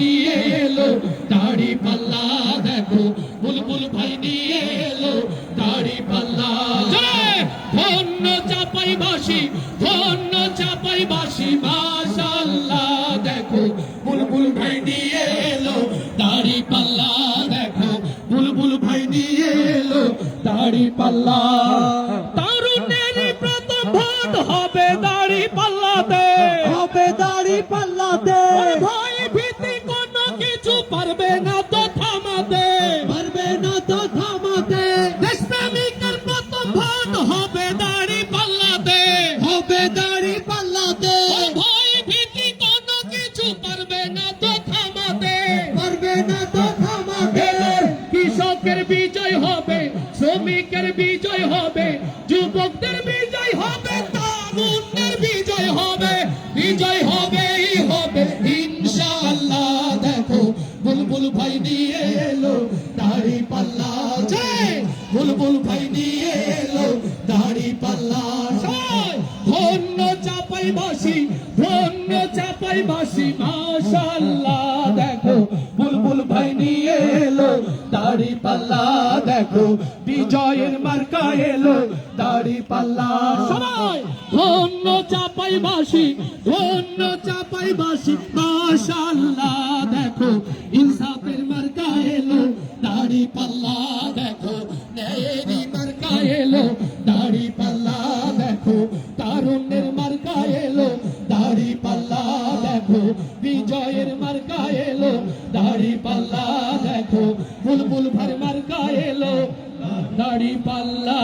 নিয়ে এলো, দাড়ি পাল্লা দেখো, বুলবুল ভাই নিয়ে এলো, দাড়ি পাল্লা। ধন্য চাপাই বাসি ধন্য চাপাই বাসি মাশাল্লাহ দেখো, বুলবুল ভাই নিয়ে এলো, দাড়ি পাল্লা দেখো, বুলবুল ভাই নিয়ে এলো, দাড়ি পাল্লা। তারুণ্যের প্রথম হবে দাড়ি পাল্লাতে পারবে না তো থামাতে। পারবে না তো থামাতে। দেশপ্রেমিকের প্রথম ভোট হবে দাড়ি পাল্লাতে। হবে দাড়ি পাল্লাতে। ভাই ভীতি কোনো কিছু পারবে না তো থামাতে। পারবে না তো থামাতে। কৃষকের বিজয় হবে শ্রমিকের বিজয় হবে বুলবুল ভাই নিয়ে এলো দাড়ি পাল্লা। ধন্য চাপাই বাসি ধন্য চাপাই বাসি মাশাআল্লাহ দেখো, বুলবুল ভাই নিয়ে এলো দাড়ি পাল্লা, দেখো, বিজয়ের মার্কা এলো দাড়ি পাল্লা। সবাই ধন্য চাপাই বাসি ধন্য চাপাই বাসি মাশাআল্লাহ দেখো, ইনসাফের মার্কা এলো দাড়ি পাল্লা। দাড়ি পাল্লা দেখো, তারুণ্যের মার্কা এলো। দাড়ি পাল্লা দেখো, বিজয়ের মার্কা এলো। দাড়ি পাল্লা দেখো, বুলবুল ভার মার্কা এলো। দাড়ি পাল্লা।